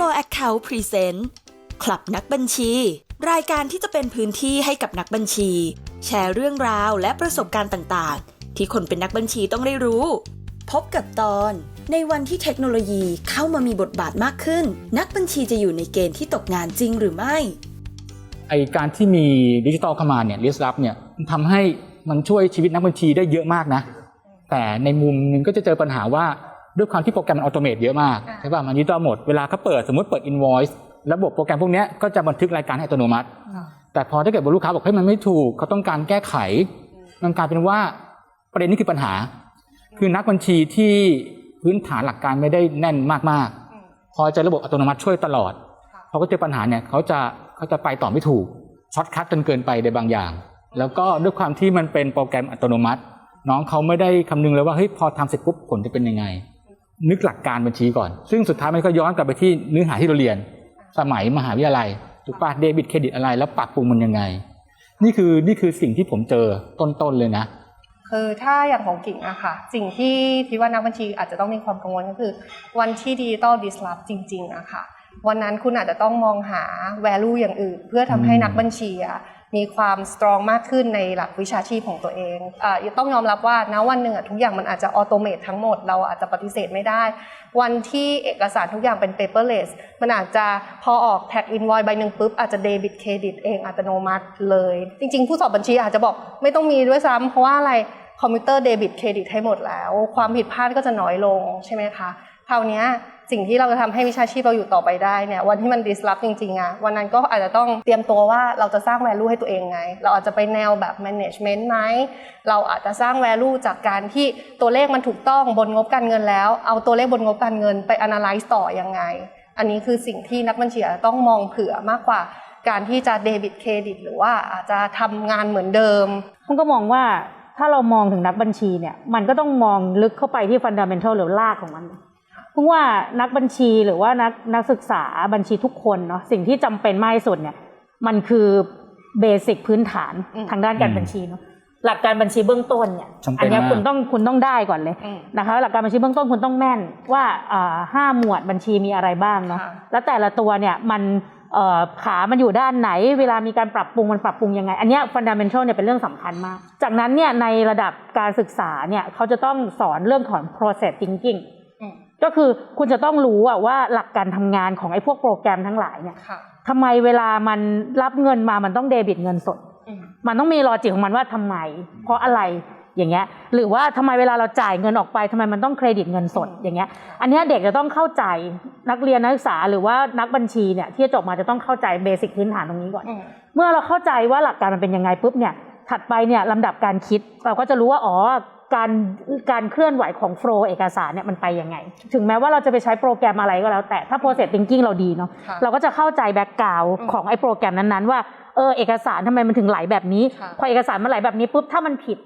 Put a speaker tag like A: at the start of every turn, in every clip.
A: Flow Account Present คลับนักบัญชี รายการที่จะเป็นพื้นที่ให้กับนักบัญชี แชร์เรื่องราวและประสบการณ์ต่างๆ ที่คนเป็นนักบัญชีต้องได้รู้ พบกับตอน ในวันที่เทคโนโลยีเข้ามามีบทบาทมากขึ้น นักบัญชีจะอยู่ในเกณฑ์ที่ตกงานจริงหรือไม่
B: ไอการที่มีดิจิตอลเข้ามาเนี่ยลิสต์ลับเนี่ยมันทำให้มันช่วยชีวิตนักบัญชีได้เยอะมากนะ แต่ในมุมหนึงก็จะเจอปัญหาว่า ด้วยความที่โปรแกรมมันอัตโนมัติเยอะมากใช่ป่ะมันดิจิตอลหมดเวลาเขาเปิดสมมติเปิด invoice ระบบโปรแกรมพวกเนี้ยก็จะบันทึกรายการให้อัตโนมัติ แต่พอถ้าเกิดว่าลูกค้าบอกให้ยมันไม่ถูกเขาต้องการแก้ไข มันกลายเป็นว่าประเด็นนี้คือปัญหา คือนักบัญชีที่พื้นฐานหลักการไม่ได้แน่นมากๆ พอเจะระบบอัตโนมัติช่วยตลอดเขาก็เจอปัญหาเนี่ยเขาจะเขาจะไปต่อไม่ถูกช็อตคัทจนเกินไปในบางอย่าง แล้วก็ด้วยความที่มันเป็นโปรแกรมอัตโนมัติ น้องเขาไม่ได้คำนึงเลยว่าเฮ้ยพอทำเสร็จปุ๊บผลจะเป็นยังไง นึกหลักการบัญชีก่อน ซึ่งสุดท้ายมันก็ย้อนกลับไปที่เนื้อหาที่เราเรียน สมัยมหาวิทยาลัยถูกปะเดบิตเครดิตอะไร แล้วปรับปรุงมันยังไง นี่คือนี่คือสิ่งที่ผมเจอต้นๆเลยนะ
C: คือถ้าอย่างของกิ่งอะค่ะ สิ่งที่คิดว่านักบัญชีอาจจะต้องมีความกังวลก็คือ วันที่ดิจิตอลดิสลอฟจริงๆอะค่ะ วันนั้นคุณอาจจะต้องมองหา value อย่างอื่น เพื่อทำให้
B: อืม
C: นักบัญชีอะ มีความ strong มากขึ้นในหลักวิชาชีพของตัวเองอต้องยอมรับว่าณวันหนึ่งทุกอย่างมันอาจจะออโตเมตทั้งหมด เราอาจจะปฏิเสธไม่ได้ วันที่เอกสารทุกอย่างเป็น paperless มันอาจจะพอออกแท็กอินวอยใบหนึ่งปุ๊บอาจจะเดบิตเครดิตเองอัตโนมัติเลย จริง ๆ ผู้สอบบัญชีอาจจะบอกไม่ต้องมีด้วยซ้ำเพราะว่าอะไรคอมพิวเตอร์เดบิตเครดิตให้หมดแล้ว ความผิดพลาดก็จะน้อยลงใช่ไหมคะคราวนี้ สิ่งที่เราจะทำให้วิชาชีพเราอยู่ต่อไปได้เนี่ยวันที่มัน disrupt จริงๆอะวันนั้นก็อาจจะต้องเตรียมตัวว่าเราจะสร้าง value ให้ตัวเองไง เราอาจจะไปแนวแบบ management ไหมเราอาจจะสร้าง value จากการที่ตัวเลขมันถูกต้องบนงบการเงินแล้ว เอาตัวเลขบนงบการเงินไป analyze ต่อยังไง อันนี้คือสิ่งที่นักบัญชีต้องมองเผื่อมากกว่าการที่จะเดบิตเครดิตหรือว่าอาจจะทำงานเหมือนเดิม
D: ผมก็มองว่าถ้าเรามองถึงนักบัญชีเนี่ยมันก็ต้องมองลึกเข้าไปที่ฟันดัมเ n นทัลหรือรากของมัน ราะว่านักบัญชีหรือว่านักนักศึกษาบัญชีทุกคนเนาะสิ่งที่จำเป็นมากที่สุดเนี่ย มันคือเบสิกพื้นฐาน
C: อืม
D: ทางด้านการบัญชีเนาะหลักการบัญชีเบื้องต้นเนี่ย
B: จำเป็น
D: อันเนี้ย
B: มาก
D: คุณต้องคุณต้องได้ก่อนเลย
C: อืม
D: นะคะ หลักการบัญชีเบื้องต้นคุณต้องแม่นว่าอ่าห้าหมวดบัญชีมีอะไรบ้างเนาะ
C: ค่ะ
D: แล้วแต่ละตัวเนี่ยมันเอ่อขามันอยู่ด้านไหน เวลามีการปรับปรุงมันปรับปรุงยังไง อันเนี้ย fundamental เนี่ยเป็นเรื่องสำคัญมาก จากนั้นเนี่ยในระดับการศึกษาเนี่ยเขาจะต้องสอนเรื่องของ process thinking
C: อืม
D: ก็คือคุณจะต้องรู้อะว่าหลักการทำงานของไอ้พวกโปรแกรมทั้งหลายเนี่ย
C: ค่ะ
D: ทำไมเวลามันรับเงินมามันต้องเดบิตเงินสด
C: อืม
D: มันต้องมีลอจิกของมันว่าทำไม เพราะอะไรอย่างเงี้ย หรือว่าทำไมเวลาเราจ่ายเงินออกไปทำไมมันต้องเครดิตเงินสด
C: อืม
D: อย่างเงี้ย อันเนี้ยเด็กจะต้องเข้าใจนักเรียนนักศึกษาหรือว่านักบัญชีเนี่ยที่จะจบมาจะต้องเข้าใจเบสิกพื้นฐานตรงนี้ก่อน
C: อืม
D: เมื่อเราเข้าใจว่าหลักการมันเป็นยังไงปุ๊บเนี่ยถัดไปเนี่ยลำดับการคิดเราก็จะรู้ว่าอ๋อ การการเคลื่อนไหวของโฟล์เอกสารเนี่ยมันไปยังไง ถึงแม้ว่าเราจะไปใช้โปรแกรมอะไรก็แล้ว แต่ถ้า process thinking เราดีเนาะ
C: ค่ะ
D: เราก็จะเข้าใจแบ็กกราว
C: อืม
D: ของไอ้โปรแกรมนั้นๆ ว่าเออเอกสารทำไมมันถึงไหลแบบนี้
C: ค่ะ
D: พอเอกสารมันไหลแบบนี้ปุ๊บถ้ามันผิด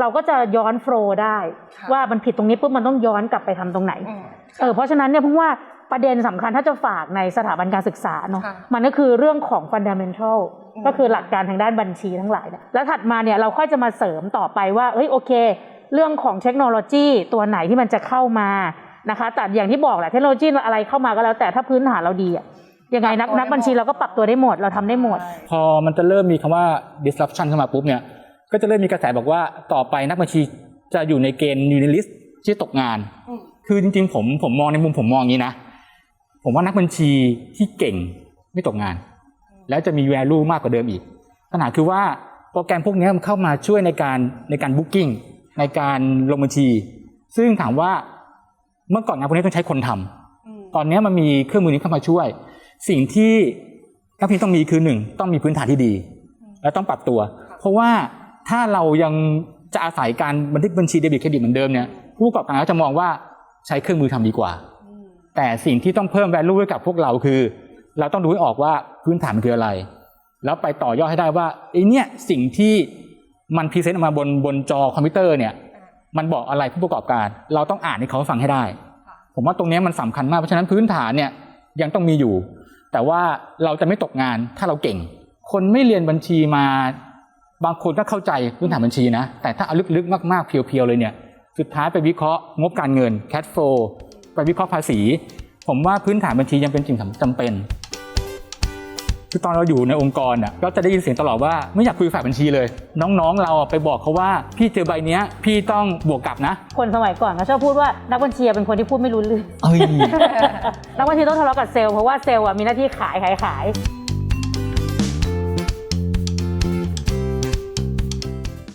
D: เราก็จะย้อนโฟล์ได้
C: ค่ะ
D: ว่ามันผิดตรงนี้ปุ๊บมันต้องย้อนกลับไปทำตรงไหน
C: อืม
D: เออเพราะฉะนั้นเนี่ยเพิ่งว่าประเด็นสำคัญถ้าจะฝากในสถาบันการศึกษาเนาะ
C: ค่ะ
D: มันก็คือเรื่องของ fundamental
C: อืม
D: ก็คือหลักการทางด้านบัญชีทั้งหลายเนี่ยแล้วถัดมาเนี่ยเราค่อยจะมาเสริมต่อไปว่าเฮ้ยโอเค เรื่องของเทคโนโลยีตัวไหนที่มันจะเข้ามานะคะแต่อย่างที่บอกแหละเทคโนโลยีอะไรเข้ามาก็แล้ว แต่ถ้าพื้นฐานเราดีอะยังไงนัก
C: ปรับตัวได้
D: นักบัญชีเราก็ปรับตัวได้หมดเราทำได้หมด
B: พอมันจะเริ่มมีคำว่า disruption เข้ามาปุ๊บเนี่ยก็จะเริ่มมีกระแสบอกว่าต่อไปนักบัญชีจะอยู่ในเกณฑ์อยู่ในลิสต์ที่ตกงาน
C: อืม
B: คือจริงๆ ผมผมมองในมุมผมมองอย่างนี้นะ ผมว่านักบัญชีที่เก่งไม่ตกงาน แล้วจะมี value มากกว่าเดิมอีกปัญหาคือว่าโปรแกรมพวกนี้มันเข้ามาช่วยในการในการ booking ในการลงบัญชี ซึ่งถามว่าเมื่อก่อนงานพวกนี้ต้องใช้คนทำ
C: อืม
B: ตอนนี้มันมีเครื่องมือนี้เข้ามาช่วย สิ่งที่นักพิมพ์ต้องมีคือหนึ่งต้องมีพื้นฐานที่ดี และต้องปรับตัว เพราะว่าถ้าเรายังจะอาศัยการบันทึกบัญชีเดบิตเครดิตเหมือนเดิมเนี่ยผู้ประกอบการก็จะมองว่าใช้เครื่องมือทำดีกว่า
C: อืม
B: แต่สิ่งที่ต้องเพิ่ม value ให้กับพวกเราคือ เราต้องดูให้ออกว่าพื้นฐานมันคืออะไร แล้วไปต่อยอดให้ได้ว่าไอ้เนี่ยสิ่งที่ มันพรีเซนต์ออกมาบนบนจอคอมพิวเตอร์เนี่ย มันบอกอะไรผู้ประกอบการ เราต้องอ่านให้เขาฟังให้ได้
C: ค่ะ
B: ผมว่าตรงเนี้ยมันสำคัญมาก เพราะฉะนั้นพื้นฐานเนี่ยยังต้องมีอยู่ แต่ว่าเราจะไม่ตกงานถ้าเราเก่ง คนไม่เรียนบัญชีมา บางคนก็เข้าใจพื้นฐานบัญชีนะ แต่ถ้าเอาลึกๆมากๆเพียวๆเลยเนี่ย สุดท้ายไปวิเคราะห์งบการเงิน cash flow ไปวิเคราะห์ภาษี ผมว่าพื้นฐานบัญชียังเป็นสิ่งจำเป็น คือตอนเราอยู่ในองค์กรอะก็จะได้ยินเสียงตลอดว่าไม่อยากคุยกับฝ่ายบัญชีเลย น้องๆ เราอะไปบอกเขาว่าพี่เจอใบเนี้ยพี่ต้องบวกกลับนะ
D: คนสมัยก่อนเขาชอบพูดว่านักบัญชีเป็นคนที่พูดไม่รู้เรื่อง
B: เอ้ย
D: นักบัญชีต้องทะเลาะกับเซลล์เพราะว่าเซลล์อะมีหน้าที่ขายขายขาย